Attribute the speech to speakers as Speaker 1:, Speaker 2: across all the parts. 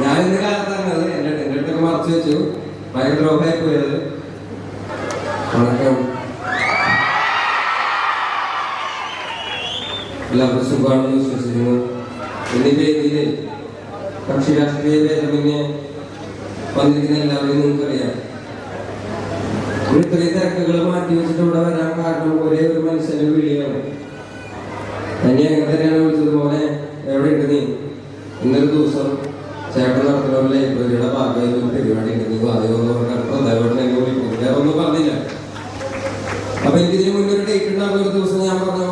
Speaker 1: ഞാൻ ഇന്ന് കാലത്താണ് അത്. എന്റെ എന്റെ അടുത്തൊക്കെ മറച്ചു വെച്ചു. ഭയങ്കര ദ്രോഹമായി പോയത്. വണക്കം. എല്ലാവർക്കും സുഖമാണെന്ന് വിശ്വസിക്കുന്നു. എന്നീ വേദിയിൽ കക്ഷി രാഷ്ട്രീയ ഭേദമന്യേ വന്നിരിക്കുന്ന എല്ലാവരെയും നിങ്ങൾക്കറിയാം. ഇത്രയും തിരക്കുകൾ മാറ്റി വെച്ചിട്ട് ഇവിടെ വരാൻ കാരണം ഒരേ ഒരു മനുഷ്യന്റെ വിളിയാണ്. തന്നെ എങ്ങനെ തന്നെയാണ് വിളിച്ചത് പോലെ എവിടെ ഉണ്ട് നീ? ഇന്നൊരു ദിവസം ചേട്ടൻ നടത്തുന്ന ലൈബ്രറിയുടെ ഭാഗമായി പരിപാടി ഉണ്ട്. അതേപോലെ ഒന്നും ഒരു ഡേറ്റ് ദിവസം ഞാൻ പ്ലാൻ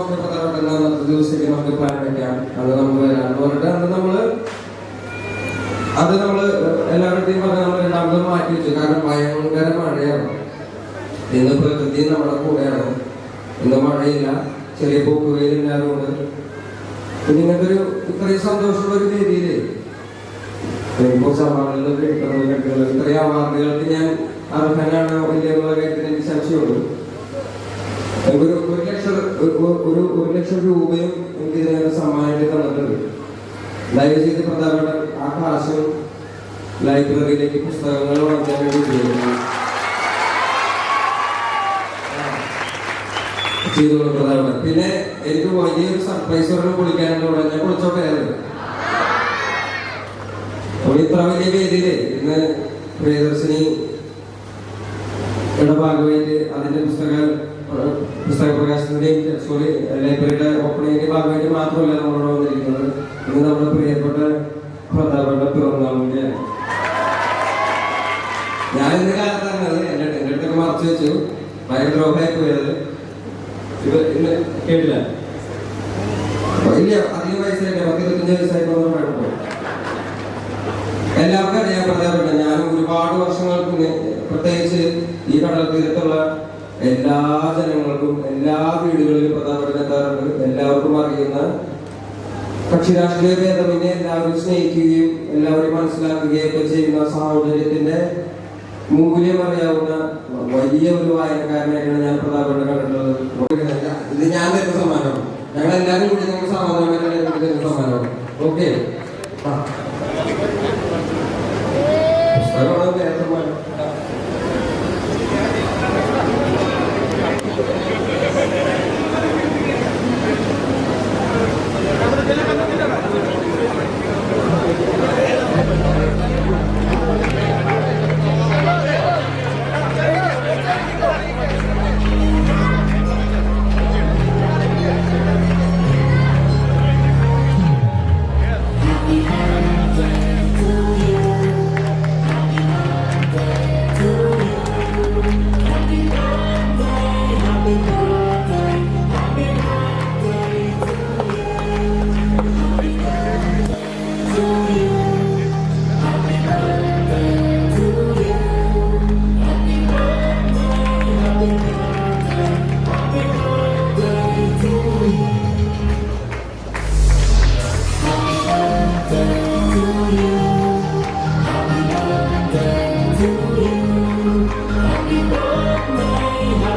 Speaker 1: നമ്മൾ നമ്മൾ മാറ്റി കാരണം ചെറിയ പൂക്കുകയില്ലാതുകൊണ്ട് പിന്നെ ഇങ്ങനത്തെ ഒരു ഇത്രയും സന്തോഷമുള്ള ഒരു രീതിയിൽ ഞാൻ ഒരു ഒരു ലക്ഷം രൂപയും എനിക്ക് ലൈബ്രറിയിലേക്ക് പുസ്തകങ്ങൾ പിന്നെ എനിക്ക് വലിയൊരു സർപ്രൈസ് ഒരെണ്ണം കുളിക്കാനുണ്ട്. ഞാൻ കുളിച്ചോട്ടെ അത് ഇത്ര വലിയ വേദിയിൽ ഇന്ന് പ്രിയദർശിനി യുടെ ഭാഗമായിട്ട് അതിന്റെ പുസ്തക പുസ്തക പ്രകാശനത്തിന്റെയും സോറി ലൈബ്രറിയുടെ ഓപ്പണിങ്ങിന്റെ ഭാഗമായിട്ട് മാത്രമല്ല നമ്മളോട് വന്നിരിക്കുന്നത്. ഇന്ന് നമ്മുടെ പ്രിയപ്പെട്ട പ്രധാനപ്പെട്ട പിറന്നാളിന്റെ ഞാൻ ഇന്ന് കാലത്താണ് അത് എന്റെ അടുത്തൊക്കെ മറച്ചു വെച്ചു. ഭയങ്കര ദ്രോഹമായി പോയത്. ഇത് ഇന്ന് കേട്ടില്ല. ഇല്ല അധികം വയസ്സായിട്ട് നമുക്ക് ഇരുപത്തഞ്ച് തീരത്തുള്ള എല്ലാ ജനങ്ങൾക്കും എല്ലാ വീടുകളിലും പ്രധാനപ്പെട്ട എത്താറുണ്ട് എല്ലാവർക്കും അറിയുന്ന കക്ഷി രാഷ്ട്രീയ ഭേദമിനെ എല്ലാവരും സ്നേഹിക്കുകയും എല്ലാവരെയും മനസ്സിലാക്കുകയും ഒക്കെ ചെയ്യുന്ന സാഹചര്യത്തിന്റെ മൂല്യം അറിയാവുന്ന വലിയ ഒരു വായനക്കാരനായിട്ടാണ് ഞാൻ പ്രധാനപ്പെട്ട കണ്ടിട്ടുള്ളത്. ഇത് ഞാൻ തരുന്ന സമ്മാനമാണ്. ഞങ്ങൾ എല്ലാവരും കൂടി ഞങ്ങൾ സമാധാനം തരുന്ന സമ്മാനമാണ്. ഓക്കെ. ആ.